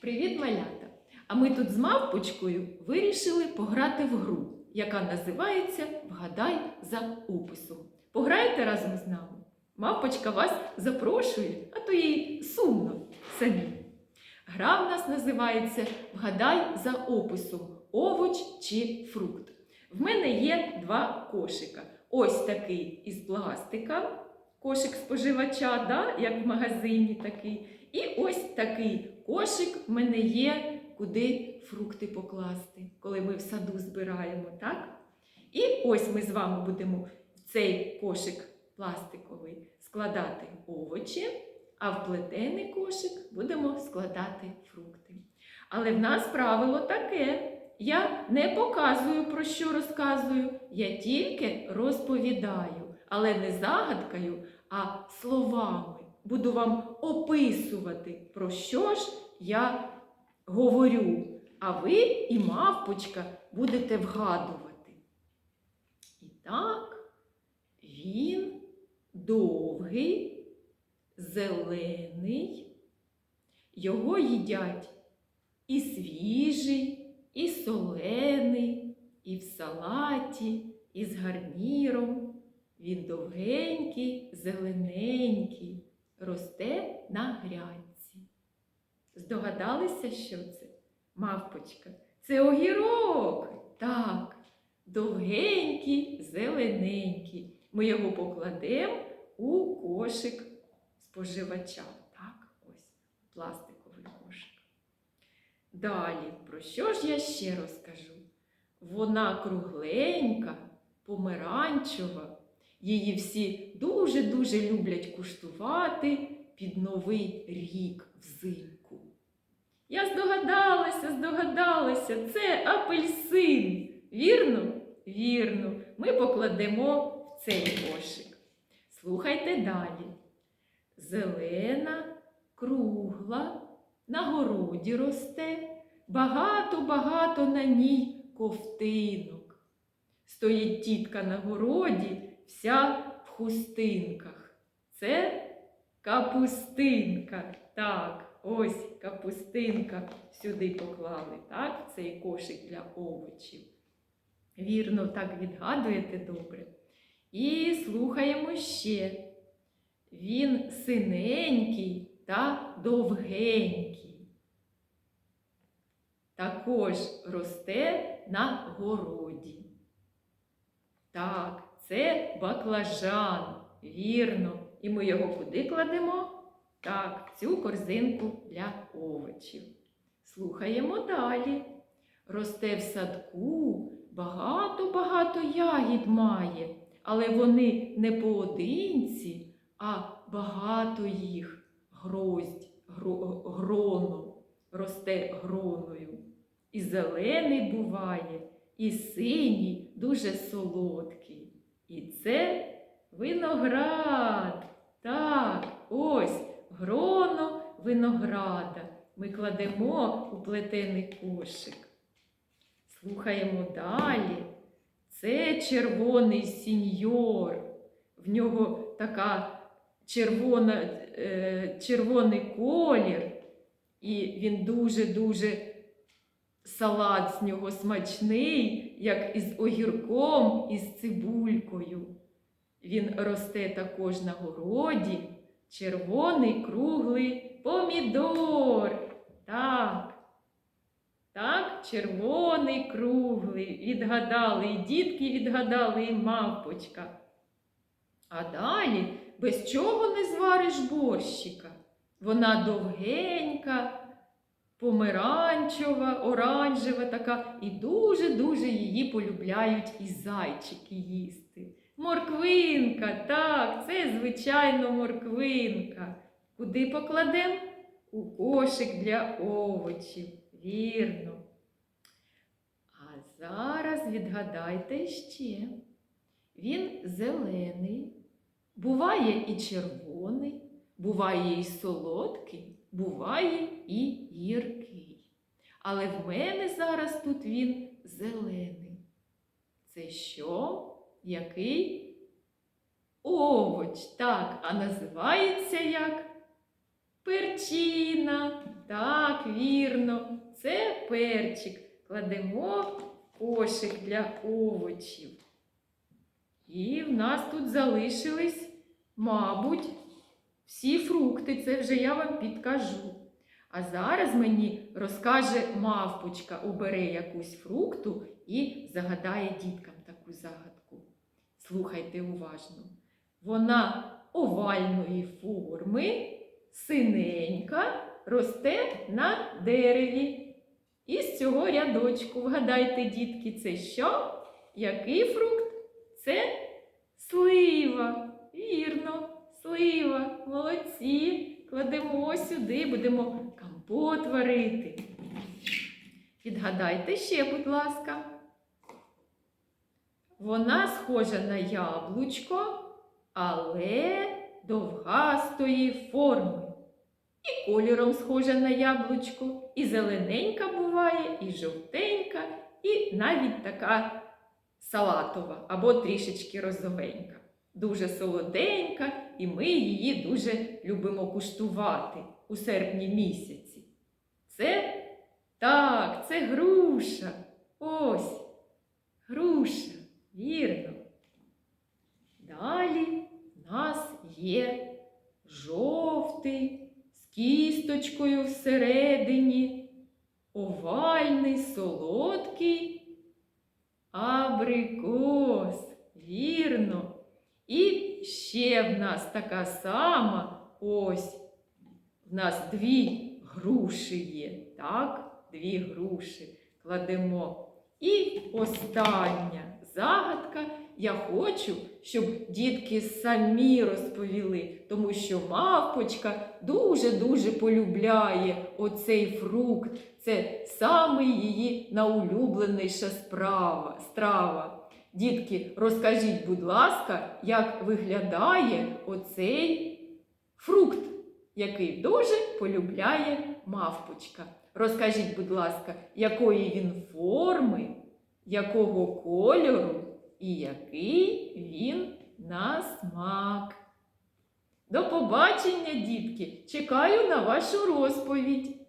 Привіт, малята! А ми тут з мавпочкою вирішили пограти в гру, яка називається Вгадай за описом. Пограйте разом з нами. Мавпочка вас запрошує, а то їй сумно самі. Гра в нас називається Вгадай за описом овоч чи фрукт. В мене є два кошика. Ось такий із пластика, кошик споживача, да? як в магазині такий. І ось такий кошик в мене є, куди фрукти покласти, коли ми в саду збираємо, так? І ось ми з вами будемо в цей кошик пластиковий складати овочі, а в плетений кошик будемо складати фрукти. Але в нас правило таке. Я не показую, про що розказую, я тільки розповідаю, але не загадкою, а словами. Буду вам описувати, про що ж я говорю. А ви і мавпочка будете вгадувати. І так, він довгий, зелений, його їдять і свіжий, і солений, і в салаті, і з гарніром. Він довгенький, зелененький, росте на грядці. Здогадалися, що це? Мавпочка. Це огірок. Так, довгенький, зелененький. Ми його покладемо у кошик споживача. Так, ось, пластиковий кошик. Далі, про що ж я ще розкажу? Вона кругленька, помаранчева. Її всі дуже-дуже люблять куштувати під Новий рік взимку. Я здогадалася, здогадалася, це апельсин. Вірно? Вірно. Ми покладемо в цей кошик. Слухайте далі. Зелена, кругла, на городі росте, багато-багато на ній ковтинок. Стоїть тітка на городі, вся в хустинках. Це капустинка. Так, ось капустинка сюди поклали, так, цей кошик для овочів. Вірно, так відгадуєте добре. І слухаємо ще. Він синенький та довгенький. Також росте на городі. Так, це баклажан, вірно. І ми його куди кладемо? Так, цю корзинку для овочів. Слухаємо далі. Росте в садку, багато-багато ягід має, але вони не поодинці, а багато їх гроздь, гро- гроно, росте гроною. І зелений буває, і синій, дуже солодкий. І це виноград. Так, ось гроно винограда. Ми кладемо у плетений кошик. Слухаємо далі. Це червоний сіньор. В нього така червона, е, червоний колір, і він дуже-дуже салат з нього смачний, як із огірком і з цибулькою. Він росте також на городі, червоний круглий помідор. Так. Так, червоний круглий. Відгадали, і дітки відгадали, і мавпочка. А далі без чого не звариш борщика? Вона довгенька, помаранчева, оранжева така, і дуже-дуже її полюбляють і зайчики їсти. Морквинка, так, це звичайно морквинка. Куди покладемо? У кошик для овочів. Вірно. А зараз відгадайте ще. Він зелений, буває і червоний, буває і солодкий, буває і гіркий. Але в мене зараз тут він зелений. Це що? Який? Овоч, так, а називається як? Перчина. Так, вірно, це перчик. Кладемо кошик для овочів. І в нас тут залишились, мабуть, всі фрукти. Це вже я вам підкажу. А зараз мені розкаже мавпочка, убере якусь фрукту і загадає діткам таку загадку. Слухайте уважно. Вона овальної форми, синенька, росте на дереві. І з цього рядочку, вгадайте, дітки, це що? Який фрукт? Це слива. Вірно, слива. Молодці. Кладемо сюди, будемо компот варити. Відгадайте ще, будь ласка. Вона схожа на яблучко, але довгастої форми. І кольором схожа на яблучко, і зелененька буває, і жовтенька, і навіть така салатова або трішечки розовенька. Дуже солоденька, і ми її дуже любимо куштувати у серпні місяці. Це так, це груша. Ось груша, вірно. Далі в нас є жовтий з кісточкою всередині, овальний, солодкий абрикос. І ще в нас така сама ось. В нас дві груші є. Так, дві груші кладемо. І остання загадка. Я хочу, щоб дітки самі розповіли, тому що мавпочка дуже-дуже полюбляє оцей фрукт. Це саме її наулюбленіша справа, страва. Дітки, розкажіть, будь ласка, як виглядає оцей фрукт, який дуже полюбляє мавпочка. Розкажіть, будь ласка, якої він форми, якого кольору і який він на смак. До побачення, дітки! Чекаю на вашу розповідь.